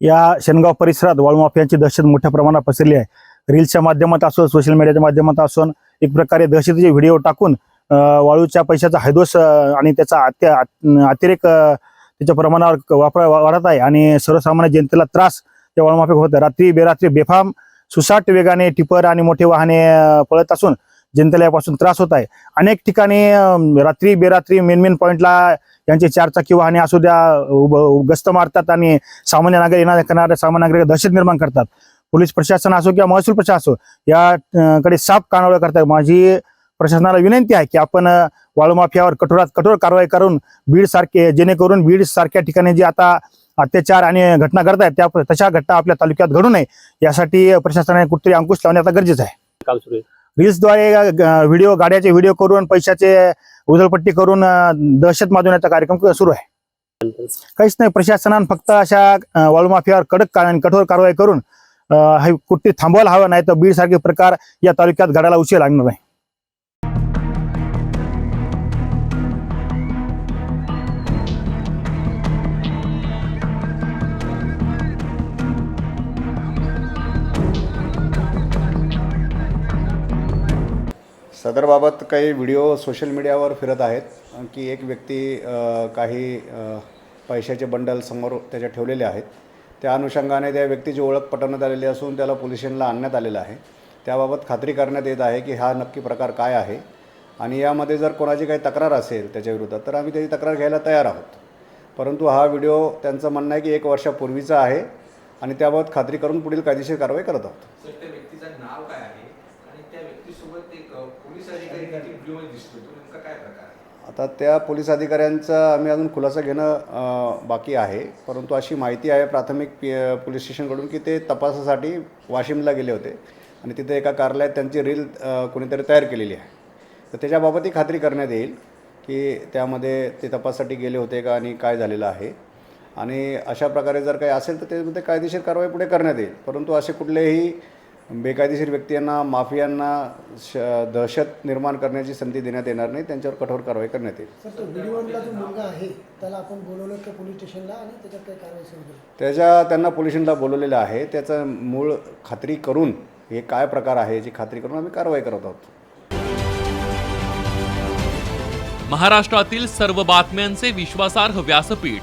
या शेनगाव परिसरात वाळू माफियांची दहशत मोठ्या प्रमाणात पसरली आहे. रील्सच्या माध्यमात असो सोशल मीडियाच्या माध्यमात असून एक प्रकारे दहशतीचे व्हिडिओ टाकून वाळूच्या पैशाचा हैदोस आणि त्याचा अत्या अतिरेक त्याच्या प्रमाणावर वापर वाढत आहे आणि सर्वसामान्य जनतेला त्रास त्या वाळू माफिक होत आहे. रात्री बेरात्री बेफाम सुसाट वेगाने टिपर आणि मोठे वाहने पळत असून जनतेला यापासून त्रास होत आहे. अनेक ठिकाणी रात्री बेरात्री मेन मेन पॉईंटला यांचे चारचाकी वाहने असू द्या गस्त मारतात आणि सामान्य नागरिक येणाऱ्या करणाऱ्या सामान्य नागरिक दहशत निर्माण करतात. पोलीस प्रशासन असो किंवा महसूल प्रशासन असो या अं, कडे साफ कानावळ करतात माझी प्रशासनाला विनंती आहे की आपण अं, वाळू माफियावर कठोरात कठोर कारवाई करून बीड सारखे जेणेकरून बीड सारख्या ठिकाणी जे आता अत्याचार आणि घटना घडत आहेत त्या तशा घटना आपल्या तालुक्यात घडू नये यासाठी प्रशासनाने कुठेतरी अंकुश लावणे आता गरजेचं आहे. रील्सद्वारे व्हिडिओ गाड्याचे व्हिडिओ करून पैशाचे उधळपट्टी करून दहशत माजवण्याचा कार्यक्रम सुरू आहे. काहीच नाही प्रशासनानं फक्त अशा अं, वाळू माफियावर कडक आणि कठोर कारवाई करून हे कुठे थांबवायला हवं नाही तर बीड सारखे प्रकार या तालुक्यात घडायला उशीर लागणार नाही सदरबाबत काही व्हिडिओ सोशल मीडियावर फिरत आहेत की एक व्यक्ती काही पैशाचे बंडल समोर त्याच्या ठेवलेले आहेत. त्या अनुषंगाने त्या व्यक्तीची ओळख पटवण्यात आलेली असून त्याला पोलीस स्टेशनला आणण्यात आलेलं आहे. त्याबाबत खात्री करण्यात येत आहे की हा नक्की प्रकार काय आहे. आणि यामध्ये जर कोणाची काही तक्रार असेल त्याच्या तर आम्ही त्याची तक्रार घ्यायला तयार आहोत. परंतु हा व्हिडिओ त्यांचं म्हणणं आहे की एक वर्षापूर्वीचा आहे आणि त्याबाबत खात्री करून पुढील कायदेशीर कारवाई करत आहोत सर त्या व्यक्तीचं नाव काय आहे आणि त्या व्यक्तीसोबत एक अ, पोलीस अधिकारी दिसतो तो नेमका काय प्रकार आहे? आता त्या पोलीस अधिकाऱ्यांचा आम्ही अजून खुलासा घेणं बाकी आहे. परंतु अशी माहिती आहे प्राथमिक पी पोलीस स्टेशनकडून की ते तपासासाठी वाशिमला गेले होते. आणि तिथे एका कार्यालयात त्यांची रील कोणीतरी तयार केलेली आहे. तर त्याच्याबाबतही खात्री करण्यात येईल की त्यामध्ये ते तपासासाठी गेले होते का आणि काय झालेलं आहे. आणि अशा प्रकारे जर काही असेल तर त्यामध्ये कायदेशीर कारवाई पुढे करण्यात येईल. परंतु असे कुठलेही बेकायदेशीर व्यक्तींना माफियांना श दहशत निर्माण करण्याची संधी देण्यात येणार नाही त्यांच्यावर कठोर कारवाई करण्यात येईल. सर तो व्हिडिओमधला जो मुलगा आहे त्याला आपण बोलवलं का पोलीस स्टेशनला आणि त्याच्यात काही कारवाई सुरू केली? त्याच्या त्यांना पोलीस स्टेशनला बोलवलेलं आहे. त्याचं मूळ खात्री करून हे काय प्रकार आहे याची खात्री करून आम्ही कारवाई करत आहोत. महाराष्ट्रातील सर्व बातम्यांचे विश्वासार्ह व्यासपीठ